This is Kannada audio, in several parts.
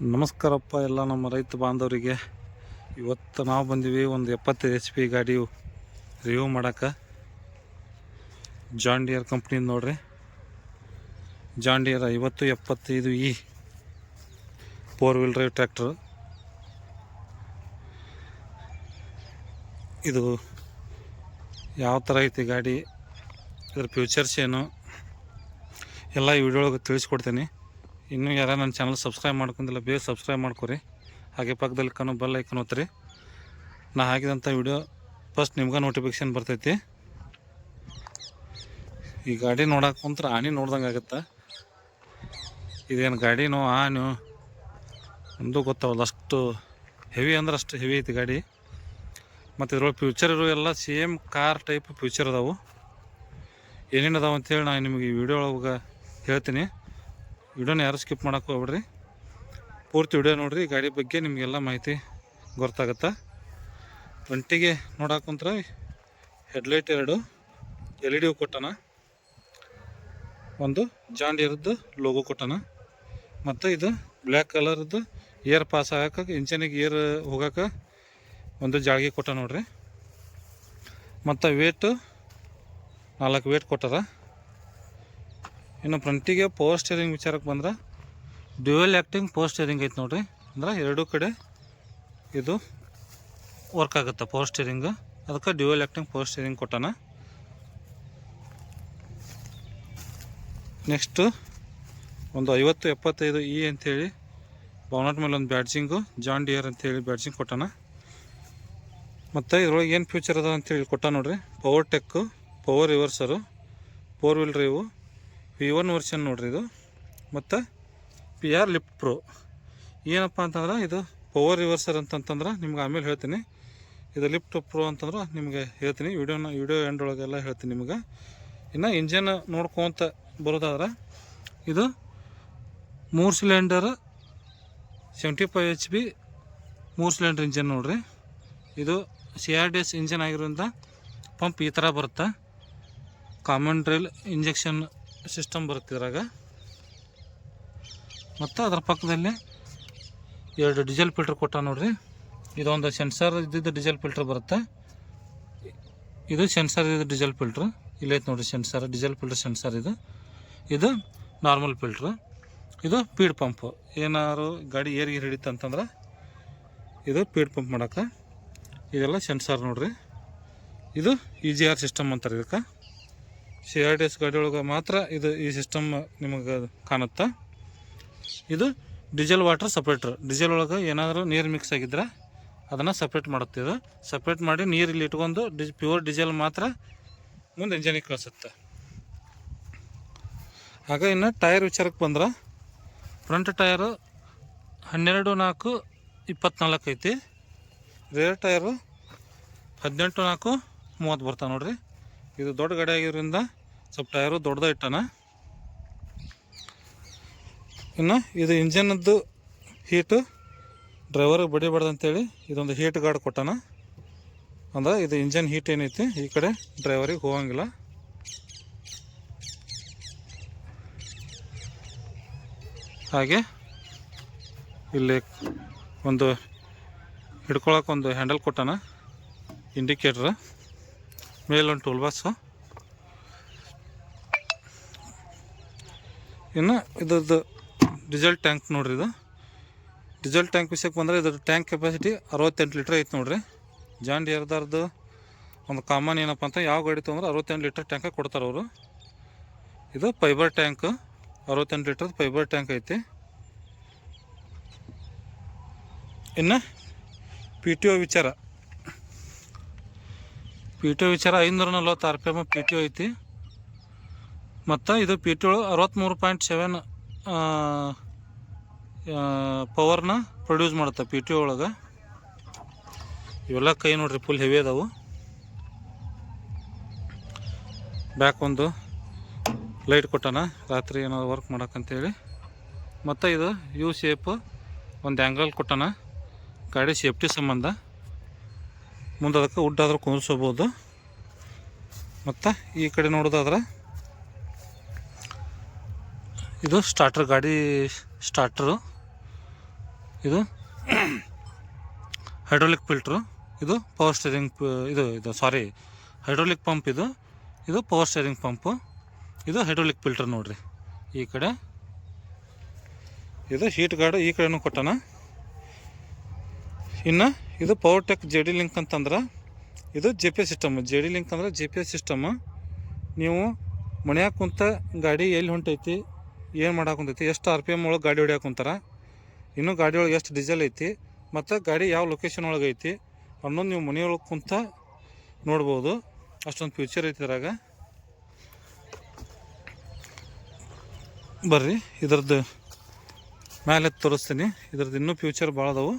ನಮಸ್ಕಾರಪ್ಪ ಎಲ್ಲ ನಮ್ಮ ರೈತ ಬಾಂಧವರಿಗೆ. ಇವತ್ತು ನಾವು ಬಂದೀವಿ ಒಂದು ಎಪ್ಪತ್ತೈದು ಎಚ್ ಪಿ ಗಾಡಿ ರಿವ್ಯೂ ಮಾಡೋಕ್ಕೆ ಜಾನ್ ಡಿಯರ್ ಕಂಪ್ನಿ ನೋಡ್ರಿ. ಜಾನ್ ಡಿಯರ್ ಐವತ್ತು ಎಪ್ಪತ್ತೈದು E four wheel drive tractor ಇದು ಯಾವ ಥರ ಐತಿ ಗಾಡಿ? ಇದ್ರ ಫ್ಯೂಚರ್ಸ್ ಏನು? ಎಲ್ಲ ಈ ವಿಡಿಯೋ ತಿಳಿಸ್ಕೊಡ್ತೀನಿ. ಇನ್ನೂ ಯಾರು ನನ್ನ ಚಾನಲ್ ಸಬ್ಸ್ಕ್ರೈಬ್ ಮಾಡ್ಕೊಂಡಿಲ್ಲ, ಬೇಗ ಸಬ್ಸ್ಕ್ರೈಬ್ ಮಾಡ್ಕೊರಿ. ಹಾಗೆ ಪಕ್ಕದಲ್ಲಿ ಕಣ್ಣು ಬೆಲ್ ಐಕನ್ ಒತ್ತಿರಿ. ನಾ ಹಾಕಿದಂಥ ವಿಡಿಯೋ ಫಸ್ಟ್ ನಿಮ್ಗೆ ನೋಟಿಫಿಕೇಶನ್ ಬರ್ತೈತಿ. ಈ ಗಾಡಿ ನೋಡಕ್ಕೆ ಕುಂತ್ರೆ ಆನೆ ನೋಡ್ದಂಗೆ ಆಗುತ್ತೆ. ಇದೇನು ಗಾಡಿನೋ ಆನು ಒಂದು ಗೊತ್ತಾವಲ್ಲ, ಅಷ್ಟು ಹೆವಿ ಅಂದ್ರೆ ಅಷ್ಟು ಹೆವಿ ಐತಿ ಗಾಡಿ. ಮತ್ತು ಇದ್ರೊಳಗೆ ಫ್ಯೂಚರ್ ಇರೋ ಎಲ್ಲ ಸೇಮ್ ಕಾರ್ ಟೈಪ್ ಫ್ಯೂಚರ್ ಅದಾವು. ಏನೇನು ಅದಾವ ಅಂತೇಳಿ ನಾನು ನಿಮಗೆ ಈ ವಿಡಿಯೋ ಒಳಗೆ ಹೇಳ್ತೀನಿ. ವಿಡಿಯೋನ ಯಾರು ಸ್ಕಿಪ್ ಮಾಡೋಕೆ ಹೋಗ್ಬೇಡ್ರಿ. ಪೂರ್ತಿ ವಿಡಿಯೋ ನೋಡ್ರಿ ಗಾಡಿ ಬಗ್ಗೆ ನಿಮಗೆಲ್ಲ ಮಾಹಿತಿ ಗೊತ್ತಾಗುತ್ತೆ? ಒಂಟಿಗೆ ನೋಡಕ್ಕೆ ಹೆಡ್ಲೈಟ್ ಎರಡು, ಎಲ್ ಇ ಡಿ ಕೊಟ್ಟಣ ಒಂದು ಜಾಂಡಿಯರದ್ದು ಲೋಗೋ ಕೊಟ್ಟಣ ಮತ್ತು ಇದು ಬ್ಲ್ಯಾಕ್ ಕಲರದ್ದು ಏರ್ ಪಾಸ್ ಆಗಕ್ಕೆ ಇಂಜನಿಗೆ ಏರ್ ಹೋಗಕ್ಕೆ ಒಂದು ಜಾಳ್ಗೆ ಕೊಟ್ಟ ನೋಡ್ರಿ. ಮತ್ತು ವೇಟು ನಾಲ್ಕು ವೇಟ್ ಕೊಟ್ಟಾರ ಇನ್ನು ಫ್ರಂಟಿಗೆ ಪವರ್ ಸ್ಟೇರಿಂಗ್ ವಿಚಾರಕ್ಕೆ ಬಂದ್ರೆ ಡ್ಯುವೆಲ್ ಆ್ಯಕ್ಟಿಂಗ್ ಪವರ್ ಸ್ಟೇರಿಂಗ್ ಐತೆ ನೋಡ್ರಿ. ಅಂದ್ರೆ ಎರಡೂ ಕಡೆ ಇದು ವರ್ಕ್ ಆಗುತ್ತೆ ಪವರ್ ಸ್ಟೇರಿಂಗ್ ಅದಕ್ಕೆ ಡ್ಯುವೆಲ್ ಆ್ಯಕ್ಟಿಂಗ್ ಪವರ್ ಸ್ಟೇರಿಂಗ್ ಕೊಟ್ಟಾನ. ನೆಕ್ಸ್ಟು ಒಂದು ಐವತ್ತು ಎಪ್ಪತ್ತೈದು ಇ ಅಂಥೇಳಿ ಬೌನಟ್ ಮೇಲೆ ಒಂದು ಬ್ಯಾಡ್ಜಿಂಗು ಜಾನ್ ಡಿಯರ್ ಅಂತೇಳಿ ಬ್ಯಾಡ್ಜಿಂಗ್ ಕೊಟ್ಟಾನ. ಮತ್ತು ಇದ್ರೊಳಗೆ ಏನು ಫ್ಯೂಚರ್ ಅದ ಅಂತೇಳಿ ಕೊಟ್ಟ ನೋಡ್ರಿ. Power tech power reverser four wheel drive V one version ನೋಡ್ರಿ ಇದು. ಮತ್ತು ಪಿ ಆರ್ ಲಿಫ್ಟ್ ಪ್ರೋ ಏನಪ್ಪ ಅಂತಂದ್ರೆ ಇದು ಪವರ್ ರಿವರ್ಸರ್ ಅಂತಂತಂದ್ರೆ ನಿಮ್ಗೆ ಆಮೇಲೆ ಹೇಳ್ತೀನಿ. ಇದು ಲಿಫ್ಟ್ ಪ್ರೋ ಅಂತಂದ್ರೆ ನಿಮಗೆ ಹೇಳ್ತೀನಿ. ವಿಡಿಯೋನ ವಿಡಿಯೋ ಎಂಡ್ ಒಳಗೆಲ್ಲ ಹೇಳ್ತೀನಿ ನಿಮ್ಗೆ. ಇನ್ನು ಇಂಜನ್ ನೋಡ್ಕೊತ ಬರೋದಾದ್ರೆ ಇದು ಮೂರು cylinder seventy five H B ಮೂರು ಸಿಲಿಂಡರ್ ಇಂಜನ್ ನೋಡ್ರಿ. ಇದು C R D S engine ಆಗಿರೋದ್ರಿಂದ ಪಂಪ್ ಈ ಥರ ಬರುತ್ತೆ? ಕಾಮನ್ ಡ್ರಿಲ್ ಇಂಜೆಕ್ಷನ್ ಸಿಸ್ಟಮ್ ಬರುತ್ತೆ ಇದ್ರಾಗ. ಮತ್ತು ಅದರ ಪಕ್ಕದಲ್ಲಿ ಎರಡು ಡೀಸೆಲ್ ಫಿಲ್ಟರ್ ಕೊಟ್ಟ ನೋಡ್ರಿ. ಇದೊಂದು ಸೆನ್ಸರ್ ಇದ್ದಿದ್ದು ಡೀಸೆಲ್ ಫಿಲ್ಟರ್ ಬರುತ್ತೆ. ಇದು ಸೆನ್ಸರ್ ಇದ್ದಿದ್ದು ಡೀಸೆಲ್ ಫಿಲ್ಟ್ರ್ ಇಲ್ಲೈತೆ ನೋಡ್ರಿ ಸೆನ್ಸರ್ ಡೀಸೆಲ್ ಫಿಲ್ಟರ್ ಸೆನ್ಸರ್ ಇದು. ಇದು ನಾರ್ಮಲ್ ಫಿಲ್ಟ್ರ್ ಇದು ಪೀಡ್ ಪಂಪು ಏನಾದ್ರು ಗಾಡಿ ಏರ್ ಹಿಡಿತು ಅಂತಂದ್ರೆ ಇದು ಪೀಡ್ ಪಂಪ್ ಮಾಡೋಕೆ ಇದೆಲ್ಲ ಸೆನ್ಸರ್ ನೋಡ್ರಿ. ಇದು ಇ ಜಿ ಆರ್ ಸಿಸ್ಟಮ್ ಅಂತಾರೆ ಇದಕ್ಕೆ. ಸಿ ಆರ್ ಟಿ ಎಸ್ ಗಾಡಿ ಒಳಗೆ ಮಾತ್ರ ಇದು ಈ ಸಿಸ್ಟಮ್ ನಿಮಗೆ ಕಾಣುತ್ತೆ? ಇದು ಡೀಸೆಲ್ ವಾಟರ್ ಸಪ್ರೇಟ್ರ್ ಡೀಸೆಲ್ ಒಳಗೆ ಏನಾದರೂ ನೀರು ಮಿಕ್ಸ್ ಆಗಿದ್ರೆ ಅದನ್ನು ಸಪ್ರೇಟ್ ಮಾಡುತ್ತೆ ಇದು. ಸಪ್ರೇಟ್ ಮಾಡಿ ನೀರು ಇಲ್ಲಿ ಇಟ್ಕೊಂಡು ಡಿಜ್ ಪ್ಯೂರ್ ಡೀಸೆಲ್ ಮಾತ್ರ ಮುಂದೆ ಇಂಜನಿಗೆ ಕಳಿಸುತ್ತೆ. ಆಗ ಇನ್ನು ಟೈರ್ ವಿಚಾರಕ್ಕೆ ಬಂದ್ರೆ ಫ್ರಂಟ್ ಟಯರು ಹನ್ನೆರಡು ನಾಲ್ಕು ಇಪ್ಪತ್ನಾಲ್ಕು ಐತಿ. ರೇರ್ ಟಯರು ಹದಿನೆಂಟು ನಾಲ್ಕು ಮೂವತ್ತು ಬರ್ತಾವೆ ನೋಡಿರಿ. ಇದು ದೊಡ್ಡ ಗಾಡಿ ಆಗಿರೋದ್ರಿಂದ ಸ್ವಲ್ಪ ಟೈರು ದೊಡ್ಡದ ಇಟ್ಟಾನ. ಇನ್ನು ಇದು ಇಂಜನ್ನದ್ದು ಹೀಟು ಡ್ರೈವರ್ಗೆ ಬಡಿಬಾರ್ದು ಅಂತೇಳಿ ಇದೊಂದು ಹೀಟ್ ಗಾರ್ಡ್ ಕೊಟ್ಟಾನ. ಅಂದ್ರೆ ಇದು ಇಂಜನ್ ಹೀಟ್ ಏನೈತಿ ಈ ಕಡೆ ಡ್ರೈವರಿಗೆ ಹೋಗಂಗಿಲ್ಲ. ಹಾಗೆ ಇಲ್ಲಿ ಒಂದು ಹಿಡ್ಕೊಳಕ್ಕೆ ಒಂದು ಹ್ಯಾಂಡಲ್ ಕೊಟ್ಟಾನ ಇಂಡಿಕೇಟ್ರ್ ಮೇಲೊಂದು ಟೂಲ್ ಬಾಕ್ಸು ಇನ್ನು ಇದ್ರದ್ದು ಡೀಸೆಲ್ ಟ್ಯಾಂಕ್ ನೋಡ್ರಿ ಇದು. ಡೀಸೆಲ್ ಟ್ಯಾಂಕ್ ವಿಷಯಕ್ಕೆ ಬಂದರೆ ಇದ್ರ ಟ್ಯಾಂಕ್ ಕೆಪಾಸಿಟಿ ಅರವತ್ತೆಂಟು ಲೀಟ್ರ್ ಐತೆ ನೋಡ್ರಿ. ಜಾನ್ ಡಿಯರ್ದಾರ್ದು ಒಂದು ಕಾಮನ್ ಏನಪ್ಪ ಅಂತ ಯಾವ ಗಾಡಿ ತೊಗೊಂಡ್ರೆ ಅರವತ್ತೆಂಟು ಲೀಟ್ರ್ ಟ್ಯಾಂಕ ಕೊಡ್ತಾರೆ ಅವರು. ಇದು ಫೈಬರ್ ಟ್ಯಾಂಕ್ ಅರವತ್ತೆಂಟು ಲೀಟ್ರ್ ಫೈಬರ್ ಟ್ಯಾಂಕ್ ಐತಿ. ಇನ್ನು ಪಿ ಟಿ ಒ ವಿಚಾರ. ಪಿ ಟಿ ಒ ವಿಚಾರ ಐನೂರ ನಲ್ವತ್ತು R P M P T O ಐತಿ. ಮತ್ತು ಇದು ಪಿ ಒ ಅರವತ್ತ್ಮೂರು ಪಾಯಿಂಟ್ ಸೆವೆನ್ ಪವರ್ನ ಪ್ರೊಡ್ಯೂಸ್ ಮಾಡುತ್ತೆ ಪಿ ಟಿ ಒಳಗೆ. ಇವೆಲ್ಲ ಕೈ ನೋಡ್ರಿ ಫುಲ್ ಹೆವಿ ಅದಾವು. ಬ್ಯಾಕ್ ಒಂದು ಲೈಟ್ ಕೊಟ್ಟಾನ, ರಾತ್ರಿ ಏನಾದ್ರು ವರ್ಕ್ ಮಾಡೋಕ್ಕಂತೇಳಿ ಮತ್ತು ಇದು ಯು ಶೇಪ್ ಒಂದು ಆ್ಯಂಗಲ್ ಕೊಟ್ಟಾನ, ಗಾಡಿ ಸೇಫ್ಟಿ ಸಂಬಂಧ. ಮುಂದೆ ಅದಕ್ಕೆ ವುಡ್ ಆದರೂ ಕುಂದಿಸ್ಬೋದು ಮತ್ತು ಈ ಕಡೆ ನೋಡೋದಾದ್ರೆ ಇದು ಸ್ಟಾರ್ಟರ್ ಗಾಡಿ ಸ್ಟಾರ್ಟರು ಇದು ಹೈಡ್ರೋಲಿಕ್ ಫಿಲ್ಟ್ರು ಇದು ಪವರ್ ಸ್ಟೇರಿಂಗ್ ಇದು ಇದು ಸಾರಿ ಹೈಡ್ರೋಲಿಕ್ ಪಂಪ್ ಇದು. ಇದು ಪವರ್ ಸ್ಟೇರಿಂಗ್ ಪಂಪು ಇದು ಹೈಡ್ರೋಲಿಕ್ ಫಿಲ್ಟರ್ ನೋಡ್ರಿ. ಈ ಕಡೆ. ಇದು ಹೀಟ್ ಗಾರ್ಡ್ ಈ ಕಡೆನೂ ಕೊಟ್ಟಣ ಇನ್ನು ಇದು power tech J D link ಅಂತಂದ್ರೆ ಇದು J P S system J D link ಅಂದ್ರೆ ಜೆ ಪಿ ಎಸ್ ಸಿಸ್ಟಮ್ ನೀವು ಮನೆಯಾಗ ಕುಂತ ಗಾಡಿ ಎಲ್ಲಿ ಹೊಂಟೈತಿ? ಏನು ಮಾಡಕ್ಕೆ ಕುಂತೈತಿ ಎಷ್ಟು ಆರ್ ಪಿ ಎಂ ಒಳಗೆ ಗಾಡಿ ಹೊಡ್ಯಾಕ ಕುಂತಾರ? ಇನ್ನೂ ಗಾಡಿ ಒಳಗೆ ಎಷ್ಟು ಡೀಸೆಲ್ ಐತಿ? ಮತ್ತು ಗಾಡಿ ಯಾವ ಲೊಕೇಶನ್ ಒಳಗೆ ಐತಿ? ಅನ್ನೋದು ನೀವು ಮನೆಯೊಳಗೆ ಕುಂತ ನೋಡ್ಬೋದು. ಅಷ್ಟೊಂದು ಫ್ಯೂಚರ್ ಐತಿ ಇದ್ರಾಗ. ಬರ್ರಿ ಇದ್ರದ್ದು ಮೇಲೆ ತೋರಿಸ್ತೀನಿ. ಇದ್ರದ್ದು ಇನ್ನೂ ಫ್ಯೂಚರ್ ಭಾಳ ಅದಾವು.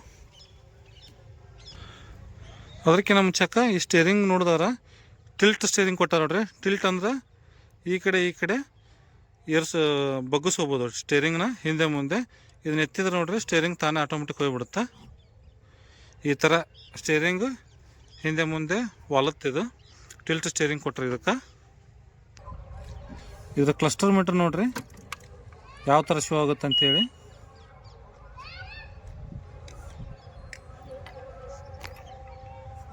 ಅದಕ್ಕಿಂತ ಮುಂಚೆಕ ಈ ಸ್ಟೇರಿಂಗ್ ನೋಡಿದಾರ. ಟಿಲ್ಟ್ ಸ್ಟೇರಿಂಗ್ ಕೊಟ್ಟಾರ ನೋಡ್ರಿ. ಟಿಲ್ಟ್ ಅಂದ್ರೆ ಈ ಕಡೆ ಈ ಕಡೆ ಏರ್ಸ್ ಬಗ್ಗಿಸ್ಕೋಬೋದು ಸ್ಟೇರಿಂಗ್ನ ಹಿಂದೆ ಮುಂದೆ. ಇದನ್ನ ಎತ್ತಿದ್ರೆ ನೋಡ್ರಿ ಸ್ಟೇರಿಂಗ್ ತಾನೇ ಆಟೋಮೆಟಿಕ್ ಹೋಗ್ಬಿಡುತ್ತೆ. ಈ ಥರ ಸ್ಟೇರಿಂಗ್ ಹಿಂದೆ ಮುಂದೆ ವಾಲತ್ತಿದು ಟಿಲ್ಟ್ ಸ್ಟೇರಿಂಗ್ ಕೊಟ್ರಿ ಇದಕ್ಕೆ. ಇದ್ರ ಕ್ಲಸ್ಟರ್ ಮೀಟರ್ ನೋಡ್ರಿ. ಯಾವ ಥರ ಶೋ ಆಗುತ್ತೆ ಅಂತೇಳಿ.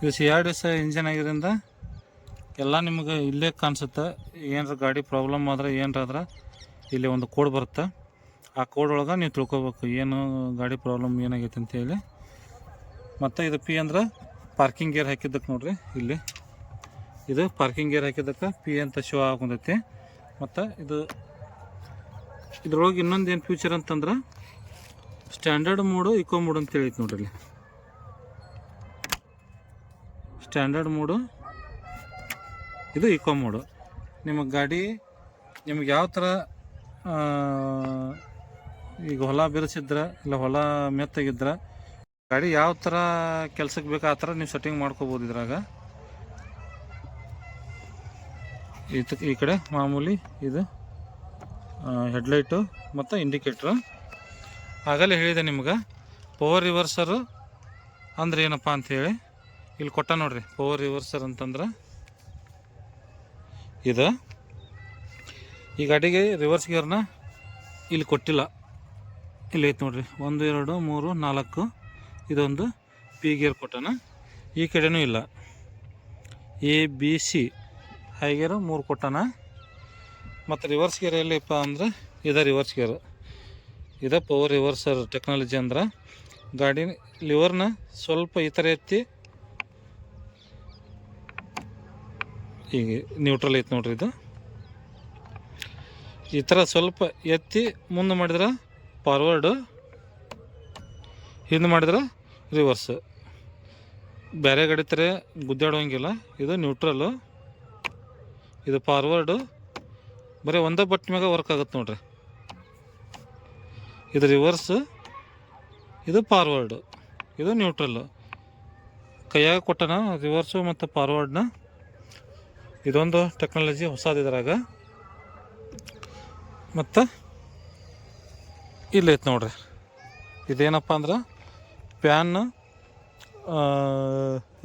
ಇವತ್ತು ಎರಡು ದಿವಸ ಇಂಜಿನ್ ಆಗಿರೋದ್ರಿಂದ ಎಲ್ಲ ನಿಮಗೆ ಇಲ್ಲೇ ಕಾಣಿಸುತ್ತೆ. ಏನಾರ ಗಾಡಿ ಪ್ರಾಬ್ಲಮ್ ಆದ್ರೆ ಏನಾರ ಇಲ್ಲಿ ಒಂದು ಕೋಡ್ ಬರುತ್ತೆ. ಆ ಕೋಡ್ ಒಳಗೆ ನೀವು ತಿಳ್ಕೊಬೇಕು ಏನು ಗಾಡಿ ಪ್ರಾಬ್ಲಮ್ ಏನಾಗೈತೆ ಅಂತೇಳಿ ಮತ್ತು ಇದು ಪಿ ಅಂದ್ರೆ ಪಾರ್ಕಿಂಗ್ ಗೇರ್ ಹಾಕಿದ್ದಕ್ಕೆ ನೋಡ್ರಿ ಇಲ್ಲಿ. ಇದು ಪಾರ್ಕಿಂಗ್ ಗೇರ್ ಹಾಕಿದ್ದಕ್ಕೆ ಪಿ ಅಂತ ಶೋ ಆಗೊಂಡೈತಿ. ಮತ್ತು ಇದು ಇದ್ರೊಳಗೆ ಇನ್ನೊಂದು ಏನು ಫ್ಯೂಚರ್ ಅಂತಂದ್ರೆ ಸ್ಟ್ಯಾಂಡರ್ಡ್ ಮೂಡು ಇಕೋ ಮೋಡ್ ಅಂತ ಹೇಳೈತೆ ನೋಡ್ರಿ ಇಲ್ಲಿ. ಸ್ಟ್ಯಾಂಡರ್ಡ್ ಮೂಡು ಇದು ಇಕೋ ಮೂಡು ನಿಮಗೆ ಗಾಡಿ ನಿಮ್ಗೆ ಯಾವ ಥರ ಈಗ ಹೊಲ ಬಿರ್ಸಿದ್ರೆ, ಇಲ್ಲ ಹೊಲ ಮೆತ್ತಗಿದ್ರೆ, ಗಾಡಿ ಯಾವ ಥರ ಕೆಲ್ಸಕ್ಕೆ ಬೇಕು ಆ ಥರ ನೀವು ಸೆಟ್ಟಿಂಗ್ ಮಾಡ್ಕೋಬೋದು ಇದ್ರಾಗ. ಇದು ಈ ಕಡೆ ಮಾಮೂಲಿ ಇದು ಹೆಡ್ಲೈಟು ಮತ್ತು ಇಂಡಿಕೇಟ್ರು ಆಗಲೇ ಹೇಳಿದೆ ನಿಮ್ಗೆ ಪವರ್ ರಿವರ್ಸರು ಅಂದ್ರೆ ಏನಪ್ಪ ಅಂಥೇಳಿ ಇಲ್ಲಿ ಕೊಟ್ಟ ನೋಡ್ರಿ ಪವರ್ ರಿವರ್ಸರ್ ಅಂತಂದ್ರೆ, ಇದು ಈ ಗಾಡಿಗೆ ರಿವರ್ಸ್ ಗೇರ್ನ ಇಲ್ಲಿ ಕೊಟ್ಟಿಲ್ಲ. ಇಲ್ಲಿ ಐತೆ ನೋಡ್ರಿ. ಒಂದು, ಎರಡು, ಮೂರು, ನಾಲ್ಕು. ಇದೊಂದು ಪಿ ಗೇರ್ ಕೊಟ್ಟನ. ಈ ಕಡೆನೂ ಇಲ್ಲ. A B C high gear ಮೂರು ಕೊಟ್ಟನ. ಮತ್ತು ರಿವರ್ಸ್ ಗೇರ್ ಎಲ್ಲಿಪ್ಪ ಅಂದ್ರೆ ಇದೇ ರಿವರ್ಸ್ ಗಿಯರ್ ಇದು ಪವರ್ ರಿವರ್ಸರ್ ಟೆಕ್ನಾಲಜಿ ಅಂದ್ರೆ ಗಾಡಿ ಲಿವರ್ನ ಸ್ವಲ್ಪ ಈ ಥರ ಎತ್ತಿ ಈಗ ನ್ಯೂಟ್ರಲ್ ಐತೆ ನೋಡ್ರಿ ಇದು. ಈ ಥರ ಸ್ವಲ್ಪ ಎತ್ತಿ ಮುಂದೆ ಮಾಡಿದ್ರೆ ಫಾರ್ವರ್ಡು ಹಿಂದೆ ಮಾಡಿದ್ರೆ ರಿವರ್ಸ್ ಬೇರೆ ಗಾಡಿ ಥರ ಗುದ್ದಾಡೋಂಗಿಲ್ಲ ಇದು ನ್ಯೂಟ್ರಲ್ಲು ಇದು ಫಾರ್ವರ್ಡು ಬರೀ ಒಂದೇ ಬಟ್ ಮ್ಯಾಗ ವರ್ಕ್ ಆಗುತ್ತೆ ನೋಡ್ರಿ. ಇದು ರಿವರ್ಸ್ ಇದು ಫಾರ್ವರ್ಡು ಇದು ನ್ಯೂಟ್ರಲ್ಲು ಕೈಯಾಗ ಕೊಟ್ಟನ ರಿವರ್ಸು ಮತ್ತು ಫಾರ್ವರ್ಡ್ನ ಇದೊಂದು ಟೆಕ್ನಾಲಜಿ ಹೊಸದು ಇದ್ರಾಗ ಮತ್ತು ಇಲ್ಲೈತೆ ನೋಡ್ರಿ. ಇದೇನಪ್ಪ ಅಂದ್ರೆ ಪ್ಯಾನ್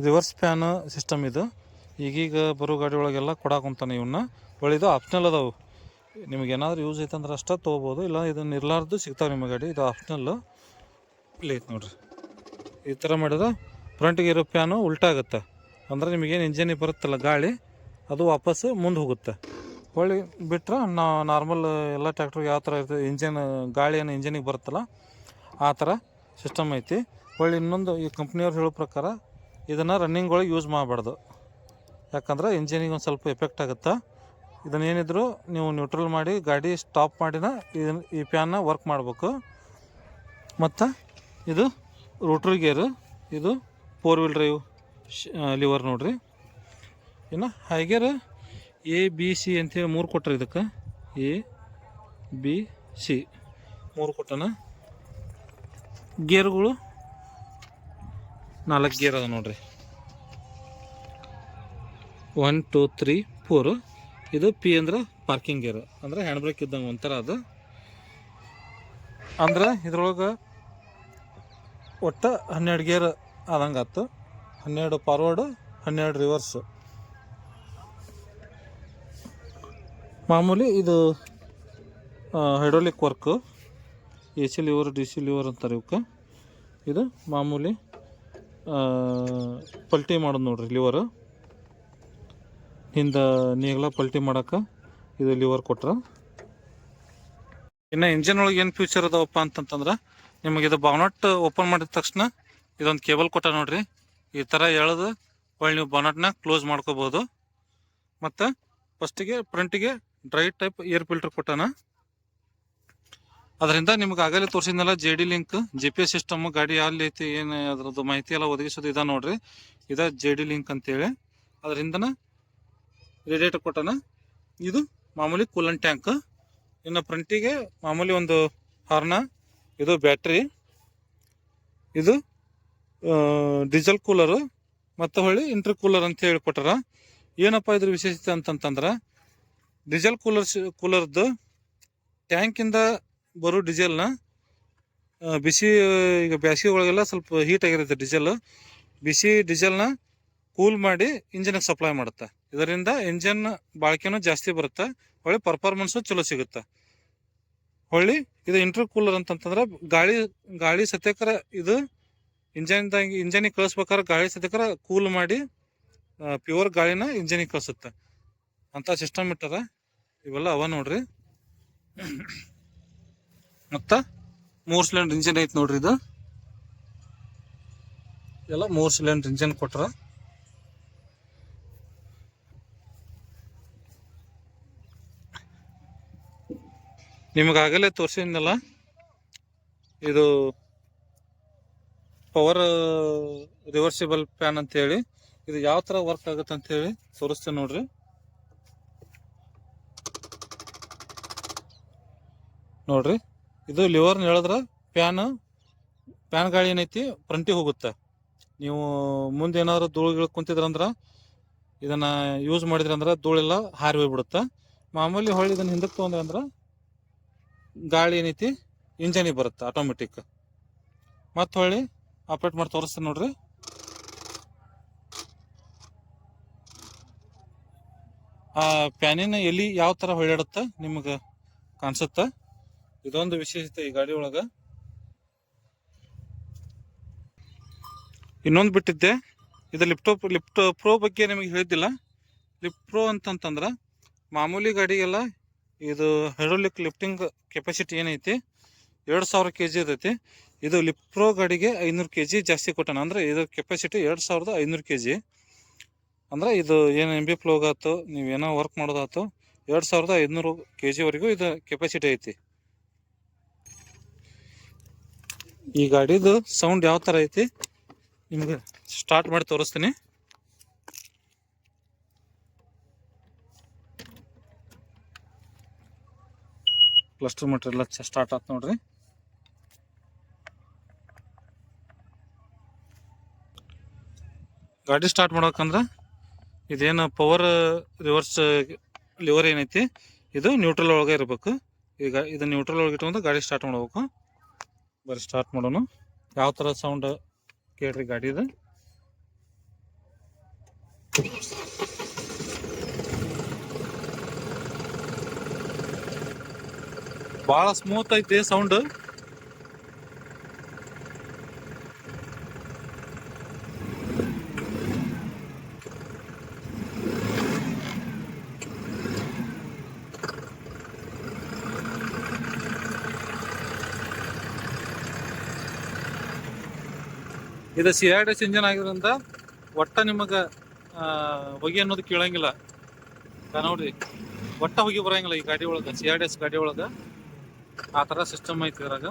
ರಿವರ್ಸ್ ಪ್ಯಾನ್ ಸಿಸ್ಟಮ್ ಇದು. ಈಗೀಗ ಬರೋ ಗಾಡಿ ಒಳಗೆಲ್ಲ ಕೊಡಾಕುಂತಾನೆ ಇವನ್ನ ಒಳ್ಳೆದು ಆಪ್ಷನಲ್ ಅದಾವು. ನಿಮ್ಗೆ ಏನಾದರೂ ಯೂಸ್ ಐತಂದ್ರೆ ಅಷ್ಟೇ ತೊಗೋಬೋದು, ಇಲ್ಲ ಇದನ್ನ ಇರ್ಲಾರ್ದು ಸಿಗ್ತಾವೆ ನಿಮ್ಮ ಗಾಡಿ. ಇದು ಆಪ್ಷನಲ್ಲು ಇಲ್ಲಿ ಐತೆ ನೋಡ್ರಿ. ಈ ಥರ ಮಾಡಿದ್ರೆ ಫ್ರಂಟ್ಗೆ ಇರೋ ಪ್ಯಾನು ಉಲ್ಟಾಗುತ್ತೆ ಅಂದ್ರೆ ನಿಮಗೇನು ಇಂಜಿನಿಗೆ ಬರುತ್ತಲ್ಲ ಗಾಳಿ, ಅದು ವಾಪಸ್ ಮುಂದೆ ಹೋಗುತ್ತೆ. ಹೊಳ್ಳಿ ಬಿಟ್ಟರೆ ನಾ ನಾರ್ಮಲ್ ಎಲ್ಲ ಟ್ಯಾಕ್ಟ್ರಿಗೆ ಯಾವ ಥರ ಇರ್ತದೆ ಇಂಜಿನ್ ಗಾಳಿ ಏನು ಇಂಜಿನಿಗೆ ಬರುತ್ತಲ್ಲ, ಆ ಥರ ಸಿಸ್ಟಮ್ ಐತಿ. ಹೊಳ್ಳಿ ಇನ್ನೊಂದು ಈ ಕಂಪ್ನಿಯವ್ರು ಹೇಳೋ ಪ್ರಕಾರ ಇದನ್ನು ರನ್ನಿಂಗ್ ಒಳಗೆ ಯೂಸ್ ಮಾಡಬಾರ್ದು. ಯಾಕಂದ್ರೆ ಇಂಜಿನಿಗೆ ಒಂದು ಸ್ವಲ್ಪ ಎಫೆಕ್ಟ್ ಆಗುತ್ತೆ. ಇದನ್ನ ಏನಿದ್ರು ನೀವು ನ್ಯೂಟ್ರಲ್ ಮಾಡಿ ಗಾಡಿ ಸ್ಟಾಪ್ ಮಾಡಿನ ಇದನ್ನ ಈ ಪ್ಯಾನ್ನ ವರ್ಕ್ ಮಾಡಬೇಕು. ಮತ್ತು ಇದು ರೋಟ್ರಿ ಗೇರು ಇದು ಫೋರ್ ವೀಲ್ ಡ್ರೈವ್ ಲಿವರ್ ನೋಡಿರಿ. ಇನ್ನು ಹೈಗೇರ್ ಎ ಬಿ ಸಿ ಅಂತೇಳಿ ಮೂರು ಕೊಟ್ಟರೆ ಇದಕ್ಕೆ. ಎ ಬಿ ಸಿ ಮೂರು ಕೊಟ್ಟನ. ಗೇರ್ಗಳು ನಾಲ್ಕು ಗೇರ್ ಅದ ನೋಡ್ರಿ. ಒನ್ ಟೂ ತ್ರೀ ಫೋರ್ ಇದು ಪಿ ಅಂದ್ರೆ ಪಾರ್ಕಿಂಗ್ ಗೇರ್ ಅಂದ್ರೆ ಹ್ಯಾಂಡ್ ಬ್ರೇಕ್ ಇದ್ದಂಗೆ ಒಂಥರ ಅದು. ಅಂದ್ರೆ ಇದ್ರೊಳಗೆ ಒಟ್ಟು ಹನ್ನೆರಡು ಗೇರ್ ಆದಂಗೆ ಆಯ್ತು ಹನ್ನೆರಡು ಫಾರ್ವರ್ಡು ಹನ್ನೆರಡು ರಿವರ್ಸು ಮಾಮೂಲಿ ಇದು hydraulic work A C lever D C lever ಅಂತಾರೆ ಇವಕ್ಕೆ ಇದು ಮಾಮೂಲಿ ಪಲ್ಟಿ ಮಾಡೋದು ನೋಡ್ರಿ ಲಿವರು ಹಿಂದೆ ನೀಗಲ ಪಲ್ಟಿ ಮಾಡೋಕ್ಕೆ ಇದು ಲಿವರ್ ಕೊಟ್ರ. ಇನ್ನು ಇಂಜಿನ್ ಒಳಗೆ ಏನು ಫ್ಯೂಚರ್ ಅದಾವಪ್ಪ ಅಂತಂತಂದ್ರೆ, ನಿಮಗೆ ಇದು ಬಾನಟ್ ಓಪನ್ ಮಾಡಿದ ತಕ್ಷಣ ಇದೊಂದು ಕೇಬಲ್ ಕೊಟ್ಟ ನೋಡ್ರಿ. ಈ ಥರ ಎಳೆದು ಹೊಳ್ಳಿ ನೀವು ಬಾನಟ್ನ ಕ್ಲೋಸ್ ಮಾಡ್ಕೋಬೋದು. ಮತ್ತು ಫಸ್ಟಿಗೆ ಫ್ರಂಟಿಗೆ ಡ್ರೈ ಟೈಪ್ ಏರ್ ಫಿಲ್ಟರ್ ಕೊಟ್ಟಾನ? ಅದರಿಂದ ನಿಮ್ಗೆ ಆಗಲೇ ತೋರಿಸಿದ್ನಲ್ಲ J D link G P S system ಗಾಡಿ ಅಲ್ಲಿ ಐತಿ ಏನು ಅದ್ರದ್ದು ಮಾಹಿತಿ ಎಲ್ಲ ಒದಗಿಸೋದು ಇದ ನೋಡ್ರಿ. ಇದ ಜೆ ಡಿ ಲಿಂಕ್ ಅಂತೇಳಿ. ಅದರಿಂದನ ರೇಡಿಯೇಟರ್ ಕೊಟ್ಟಾನ. ಇದು ಮಾಮೂಲಿ ಕೂಲನ್ ಟ್ಯಾಂಕ್ ಇನ್ನು ಫ್ರಂಟಿಗೆ ಮಾಮೂಲಿ ಒಂದು ಹಾರ್ನ ಇದು ಬ್ಯಾಟ್ರಿ ಇದು ಡೀಸೆಲ್ ಕೂಲರು ಮತ್ತು ಹೊಳ್ಳಿ ಇಂಟರ್ ಕೂಲರ್ ಅಂತ ಹೇಳಿ ಕೊಟ್ಟಾರ ಏನಪ್ಪ ಇದ್ರ ವಿಶೇಷತೆ ಅಂತಂತಂದ್ರೆ ಡೀಸೆಲ್ ಕೂಲರ್ ಕೂಲರ್ದು ಟ್ಯಾಂಕಿಂದ ಬರೋ ಡೀಸೆಲ್ನ ಬಿಸಿ, ಈಗ ಬ್ಯಾಸಿಗೆ ಒಳಗೆಲ್ಲ ಸ್ವಲ್ಪ ಹೀಟ್ ಆಗಿರುತ್ತೆ ಡೀಸೆಲ್. ಬಿಸಿ ಡೀಸೆಲ್ನ ಕೂಲ್ ಮಾಡಿ ಇಂಜಿನ್ಗೆ ಸಪ್ಲೈ ಮಾಡುತ್ತೆ. ಇದರಿಂದ ಇಂಜಿನ್ ಬಾಳಿಕೆನೂ ಜಾಸ್ತಿ ಬರುತ್ತೆ. ಹೊಳ್ಳಿ ಪರ್ಫಾರ್ಮೆನ್ಸು ಚಲೋ ಸಿಗುತ್ತೆ. ಹೊಳ್ಳಿ ಇದು ಇಂಟರ್ ಕೂಲರ್ ಅಂತಂತಂದ್ರೆ ಗಾಳಿ ಗಾಳಿ ಸತ್ಯಕರ ಇದು ಇಂಜನ್ದಾಗ ಇಂಜನಿಗೆ ಕಳಿಸ್ಬೇಕಾದ್ರೆ ಗಾಳಿ ಸತ್ಯಕರ ಕೂಲ್ ಮಾಡಿ ಪ್ಯೂರ್ ಗಾಳಿನ ಇಂಜನಿಗೆ ಕಳಿಸುತ್ತೆ. ಅಂತ ಸಿಸ್ಟಮ್ ಇಟ್ಟದ. ಇವೆಲ್ಲ ಅವ ನೋಡ್ರಿ. ಮತ್ತ ಮೂರ್ ಸಿಲಿಂಡರ್ ಇಂಜಿನ್ ಐತಿ ನೋಡ್ರಿ ಇದು. ಎಲ್ಲ ಮೂರ್ ಸಿಲಿಂಡರ್ ಇಂಜಿನ್ ಕೊಟ್ರ. ನಿಮಗಾಗಲೇ ತೋರಿಸಿದ್ನಲ್ಲ, ಇದು ಪವರ್ ರಿವರ್ಸಿಬಲ್ ಪ್ಯಾನ್ ಅಂತ ಹೇಳಿ ಇದು ಯಾವ ತರ ವರ್ಕ್ ಆಗುತ್ತೆ ಅಂತ ಹೇಳಿ ತೋರಿಸ್ತೇನೆ ನೋಡ್ರಿ. ನೋಡ್ರಿ, ಇದು ಲಿವರ್ನ ಹೇಳಿದ್ರೆ ಪ್ಯಾನ್ ಪ್ಯಾನ್ ಗಾಳಿ ಏನೈತಿ ಫ್ರಂಟಿಗೆ ಹೋಗುತ್ತೆ. ನೀವು ಮುಂದೆ ಏನಾದ್ರು ಧೂಳುಗಳು ಕುಂತಿದ್ರಂದ್ರೆ, ಇದನ್ನ ಯೂಸ್ ಮಾಡಿದ್ರಂದ್ರ ಧೂಳೆಲ್ಲ ಹಾರಿ ಹೋಗ್ಬಿಡುತ್ತೆ. ಮಾಮೂಲಿ ಹೊಳ್ಳಿ ಇದನ್ನ ಹಿಂದಕ್ಕೆ ತೊಗೊಂಡ್ರೆ ಅಂದ್ರೆ ಗಾಳಿ ಏನೈತಿ ಇಂಜನಿಗೆ ಬರುತ್ತೆ ಆಟೋಮೆಟಿಕ್ ಮತ್ತೆ ಹೊಳ್ಳಿ ಆಪ್ರೇಟ್ ಮಾಡಿ ತೋರಿಸ್ತೀನಿ ನೋಡ್ರಿ. ಆ ಪ್ಯಾನಿನ ಎಲ್ಲಿ ಯಾವ ತರ ಹೊಳ್ಳಾಡುತ್ತ ನಿಮಗೆ ಕಾಣಿಸುತ್ತ? ಇದೊಂದು ವಿಶೇಷತೆ ಈ ಗಾಡಿ ಒಳಗ. ಇನ್ನೊಂದು ಬಿಟ್ಟಿದ್ದೆ. ಇದು ಲಿಪ್ಟೋ ಲಿಪ್ಟೋ ಪ್ರೋ ಬಗ್ಗೆ ನಿಮಗೆ ಹೇಳಿದ್ದಿಲ್ಲ. ಲಿಪ್ಟ್ ಪ್ರೋ ಅಂತಂತಂದ್ರೆ ಮಾಮೂಲಿ ಗಾಡಿಗೆಲ್ಲ ಇದು ಹೈಡ್ರೋಲಿಕ್ ಲಿಫ್ಟಿಂಗ್ ಕೆಪಾಸಿಟಿ ಏನೈತಿ? ಎರಡು ಸಾವಿರ ಕೆ ಜಿ ಇರ್ತೈತಿ. ಇದು ಲಿಪ್ರೋ ಪ್ರೋ ಗಾಡಿಗೆ ಐನೂರು ಕೆ ಜಿ ಜಾಸ್ತಿ ಕೊಟ್ಟಾನ. ಅಂದ್ರೆ ಇದ್ರ ಕೆಪಾಸಿಟಿ ಎರಡು ಸಾವಿರದ ಐನೂರು ಕೆ ಜಿ ಅಂದ್ರೆ ಇದು ಏನು ಎಂ ಬಿ ಆಯ್ತು ನೀವೇನೋ ವರ್ಕ್ ಮಾಡೋದಾಯ್ತು ಎರಡು ಸಾವಿರದ ಐದುನೂರು ಕೆ ಜಿವರೆಗೂ ಇದು ಕೆಪಾಸಿಟಿ ಐತಿ. ಈ ಗಾಡಿದು ಸೌಂಡ್ ಯಾವ ಥರ ಐತಿ? ನಿಮ್ಗೆ ಸ್ಟಾರ್ಟ್ ಮಾಡಿ ತೋರಿಸ್ತೀನಿ. ಕ್ಲಸ್ಟರ್ ಮೀಟರ್ ಎಲ್ಲ ಸ್ಟಾರ್ಟ್ ಆಯ್ತು ನೋಡ್ರಿ. ಗಾಡಿ ಸ್ಟಾರ್ಟ್ ಮಾಡ್ಬೇಕಂದ್ರೆ ಇದೇನು ಪವರ್ ರಿವರ್ಸ್ ಲಿವರ್ ಏನೈತಿ? ಇದು ನ್ಯೂಟ್ರಲ್ ಒಳಗೆ ಇರಬೇಕು. ಈಗ ಇದು ನ್ಯೂಟ್ರಲ್ ಒಳಗೆ ಇಟ್ಕೊಂಡು ಗಾಡಿ ಸ್ಟಾರ್ಟ್ ಮಾಡ್ಬೇಕು. ಬರೀ ಸ್ಟಾರ್ಟ್ ಮಾಡೋಣ. ಯಾವ ಥರ ಸೌಂಡ್ ಕೇಳ್ರಿ ಗಾಡಿ ಗಾಡಿದು ಭಾಳ ಸ್ಮೂತ್ ಐತಿ ಸೌಂಡ್ ಇದು ಸಿ ಆರ್ ಎಸ್ ಇಂಜಿನ್ ಆಗಿರೋದ್ರಿಂದ ಒಟ್ಟ ನಿಮಗೆ ಹೊಗೆ ಅನ್ನೋದು ಕೇಳಂಗಿಲ್ಲ. ನೋಡ್ರಿ ಒಟ್ಟ ಹೊಗೆ ಬರಂಗಿಲ್ಲ ಈ ಗಾಡಿ ಒಳಗೆ ಸಿ ಆರ್ ಎಸ್ ಗಾಡಿ ಒಳಗೆ. ಆ ಥರ ಸಿಸ್ಟಮ್ ಐತಿ ಇದ್ರಾಗ.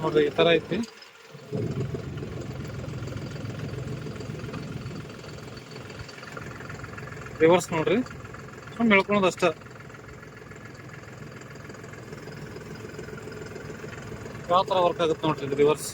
ನೋಡ್ರಿ, ಈ ಥರ ಐತಿ. ರಿವರ್ಸ್ ನೋಡ್ರಿ. ಸುಮ್ಮನೆ ಹೇಳ್ಕೊಳೋದು ಅಷ್ಟ. ಯಾವ ಥರ ವರ್ಕ್ ಆಗುತ್ತೆ ನೋಡ್ರಿ ಇದು ರಿವರ್ಸ್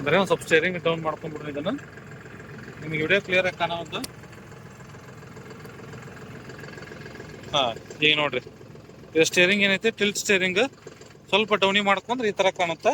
ಅಂದರೆ ಒಂದು ಸ್ವಲ್ಪ ಸ್ಟೇರಿಂಗ್ ಡೌನ್ ಮಾಡ್ಕೊಂಡ್ಬಿಡ್ರಿ ಇದನ್ನ ನಿಮಗೆ ವಿಡಿಯೋ ಕ್ಲಿಯರ್ ಆಗಿ ಕಾಣೋದು ಹಾಂ ಈಗ ನೋಡ್ರಿ ಇದು ಸ್ಟೇರಿಂಗ್ ಏನೈತೆ ಟಿಲ್ಟ್ ಸ್ಟೇರಿಂಗ್ ಸ್ವಲ್ಪ ಡೌನಿ ಮಾಡ್ಕೊಂಡ್ರೆ ಈ ತರ ಕಾಣುತ್ತೆ?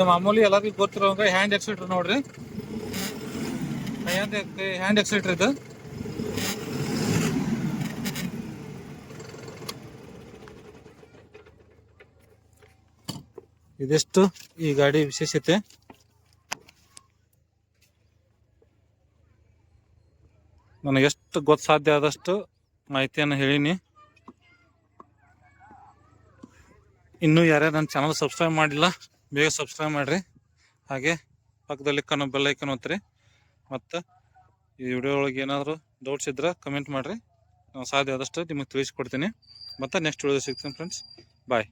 ಇದು ಮಾಮೂಲಿ ಎಲ್ಲರಿಗೂ ಗೊತ್ತಿರೋ ಹ್ಯಾಂಡ್ ಎಕ್ಸಿಲೇಟರ್ ನೋಡ್ರಿ. ಹ್ಯಾಂಡ್ ಎಕ್ಸಿಲೇಟರ್ ಇದು. ಇದೆಷ್ಟು ಈ ಗಾಡಿ ವಿಶೇಷತೆ? ನನಗೆ ಎಷ್ಟು ಗೊತ್ತು ಸಾಧ್ಯ ಆದಷ್ಟು ಮಾಹಿತಿಯನ್ನು ಹೇಳೀನಿ. ಇನ್ನೂ ಯಾರ್ಯಾರು ನನ್ನ ಚಾನಲ್ ಸಬ್ಸ್ಕ್ರೈಬ್ ಮಾಡಿಲ್ಲ ಬೇಗ ಸಬ್ಸ್ಕ್ರೈಬ್ ಮಾಡಿರಿ. ಹಾಗೆ ಪಕ್ಕದಲ್ಲಿ ಕಣ್ಣು ಬೆಲ್ ಐಕನ್ ಒತ್ತಿರಿ. ಮತ್ತು ಈ ವಿಡಿಯೋ ಒಳಗೆ ಏನಾದರೂ ಡೌಟ್ಸ್ ಇದ್ರೆ ಕಮೆಂಟ್ ಮಾಡಿರಿ. ನಾವು ಸಾಧ್ಯ ಆದಷ್ಟು ನಿಮಗೆ ತಿಳಿಸ್ಕೊಡ್ತೀನಿ. ಮತ್ತು ನೆಕ್ಸ್ಟ್ ವಿಡಿಯೋ ಸಿಗ್ತೀನಿ ಫ್ರೆಂಡ್ಸ್ ಬಾಯ್